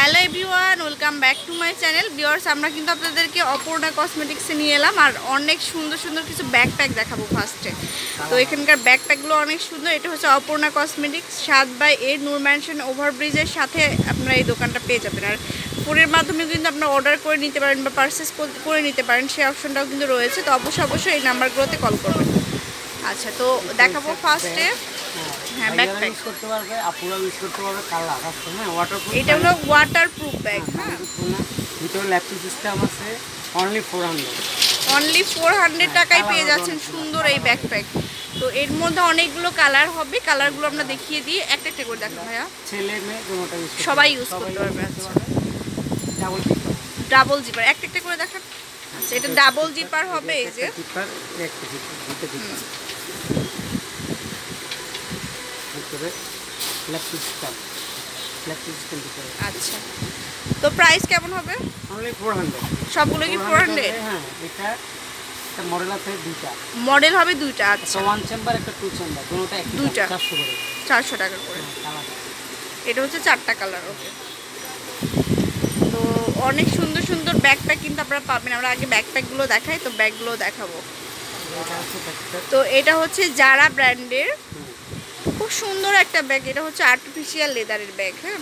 Hello everyone, welcome back to my channel. বিওয়ার্স আমরা কিন্তু আপনাদেরকে অপূর্ণা কসমেটিক্সে নিয়ে এলাম আর অনেক সুন্দর সুন্দর কিছু ব্যাকপ্যাক দেখাবো ফার্স্টে তো এখানকার ব্যাকপ্যাকগুলো অনেক সুন্দর। এটা হচ্ছে অপূর্ণা কসমেটিক্স, সাত বাই এ নূর ম্যানশন ওভারব্রিজের সাথে আপনারা এই দোকানটা পেয়ে যাবেন। আর ফোনের মাধ্যমে কিন্তু আপনারা অর্ডার করে নিতে পারেন বা পারচেস করে নিতে পারেন সেই অপশনটাও কিন্তু রয়েছে। তো অবশ্যই অবশ্যই এই নাম্বারগুলোতে কল করবেন। আচ্ছা তো দেখাবো ফার্স্টে হ্যাঁ ব্যাকপ্যাক ইউজ করতে পারবে আপুরা ইউজ করতে পারবে কালার আছে হ্যাঁ ওয়াটারপ্রুফ এটা হলো ওয়াটারপ্রুফ ব্যাগ হ্যাঁ ভিতরে ল্যাপটপ সিস্টেম আছে only four hundred only four hundred টাকায় পেয়ে যাচ্ছেন সুন্দর এই ব্যাকপ্যাক তো এর মধ্যে অনেকগুলো কালার হবে কালারগুলো আমরা দেখিয়ে দিই। একটা একটা করে দেখো ভাইয়া। ছেলে মেয়ে দুটোটা ইউজ সবাই use করতে পারবে। ডাবল ডাবল জিপার একটা একটা করে দেখান। আচ্ছা এটা ডাবল জিপার হবে এই যে। টিপার একটা টিপার দুটো টিপার ভিতরে ল্যাপটপ সিস্টেম ল্যাপটপ সিস্টেম ভিতরে। আচ্ছা। তো প্রাইস কেমন হবে? অনলি ফোর হান্ড্রেড সবগুলো কি ফোর হান্ড্রেড হ্যাঁ এটা একটা মডেল আছে দুইটা। মডেল হবে দুইটা আচ্ছা। ওয়ান চেম্বার একটা টু চেম্বার দুটোটা দুইটা। চারশো করে। চারশো টাকা করে। এটা হচ্ছে চারটা কালার ওকে তো অনেক সুন্দর সুন্দর ব্যাকপ্যাক কিন্তু আপনারা পাবেন। আমরা আগে ব্যাকপ্যাকগুলো দেখাই তো ব্যাগগুলো দেখাবো। তো এটা হচ্ছে জারা ব্র্যান্ডের খুব সুন্দর একটা ব্যাগ এটা হচ্ছে আর্টিফিশিয়াল লেদারের ব্যাগ হ্যাঁ?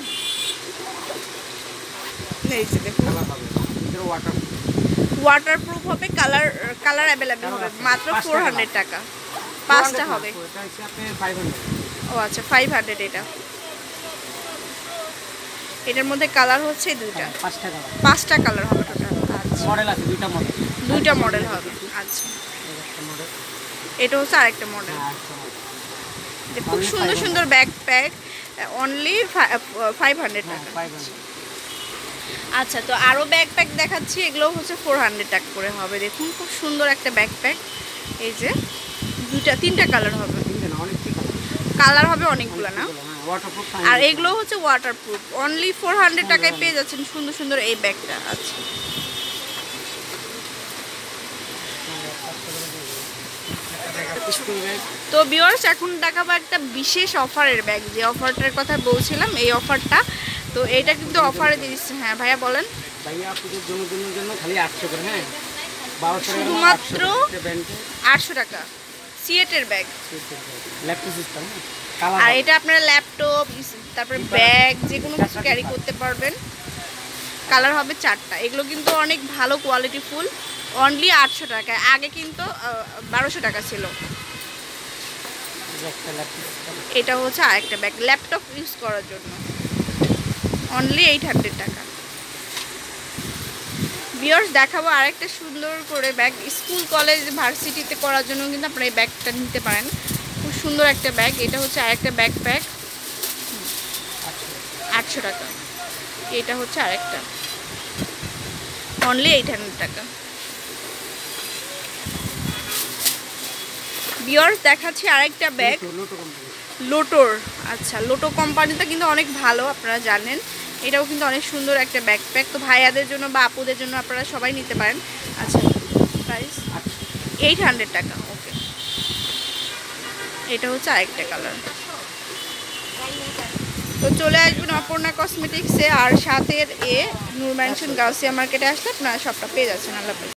দেখুন। ওয়াটার ওয়াটারপ্রুফ হবে কালার কালার অ্যাভেলেবেল হবে মাত্র ফোর হান্ড্রেড টাকা। পাঁচটা হবে। ও আচ্ছা ফাইভ হান্ড্রেড এটা। এটার মধ্যে কালার হচ্ছে দুইটা। পাঁচটা কালার হবে টোটাল আচ্ছা। মডেল দুইটা মডেল দুইটা মডেল হবে আচ্ছা। এটা হচ্ছে আরেকটা মডেল হ্যাঁ খুব সুন্দর সুন্দর bag pack only five hundred হ্যাঁ টাকা। আচ্ছা তো আরও ব্যাকপ্যাক দেখাচ্ছি এগুলো হচ্ছে ফোর হান্ড্রেড টাকা করে হবে। দেখুন খুব সুন্দর একটা ব্যাকপ্যাক এই যে দুটা তিনটা কালার হবে। না অনেক কালার হবে অনেকগুলো না? হ্যাঁ আর এগুলো হচ্ছে ওয়াটারপ্রুফ অনলি ফোর হান্ড্রেড টাকায় পেয়ে যাচ্ছেন সুন্দর সুন্দর এই ব্যাগটা আচ্ছা। স্কুল ব্যাগ তো বিয়ার্স এখন দেখাবো একটা বিশেষ অফারের ব্যাগ যে অফারটার কথা বলছিলাম এই অফারটা তো এটা কিন্তু অফারে দিচ্ছে। হ্যাঁ ভাইয়া বলেন। ভাইয়া পুজোর জন্মদিনের জন্য খালি আটশো করে হ্যাঁ? শুধুমাত্র আটশো টাকা। সিএটের ব্যাগ ল্যাপটপ সিস্টেম আর এটা আপনারা ল্যাপটপ তারপরে ব্যাগ যে কোনো কিছু ক্যারি করতে পারবেন। কালার হবে চারটা। এগুলো কিন্তু অনেক ভালো কোয়ালিটি ফুল অনলি আটশো টাকা। আগে কিন্তু বারোশো টাকা ছিল। এটা হচ্ছে আরেকটা ব্যাগ ল্যাপটপ ইউজ করার জন্য। অনলি এইট হান্ড্রেড টাকা। বিয়ার্স দেখাবো আরেকটা সুন্দর করে ব্যাগ স্কুল কলেজ ভার্সিটিতে করার জন্য কিন্তু আপনারা এই ব্যাগটা নিতে পারেন। খুব সুন্দর একটা ব্যাগ এটা হচ্ছে আরেকটা ব্যাগ প্যাক আটশো টাকা। এটা হচ্ছে আরেকটা। অনলি এইট হান্ড্রেড টাকা। বিয়ার্স দেখাচ্ছি আরেকটা ব্যাগ লোটো লোটোর আচ্ছা লোটো কোম্পানিটা কিন্তু অনেক ভালো আপনারা জানেন। এটাও কিন্তু অনেক সুন্দর একটা ব্যাগ ব্যাকপ্যাক তো ভাইয়াদের জন্য বা আপুদের জন্য আপনারা সবাই নিতে পারেন। আচ্ছা প্রাইস এইট হান্ড্রেড টাকা ওকে এটা হচ্ছে আরেকটা কালার তো চলে আসবেন অপর্ণা কসমেটিক্সে আর সাতের এ নূর ম্যানশন গাউসিয়া মার্কেটে আসলে আপনারা সবটা পেয়ে যাচ্ছেন আল্লাহ।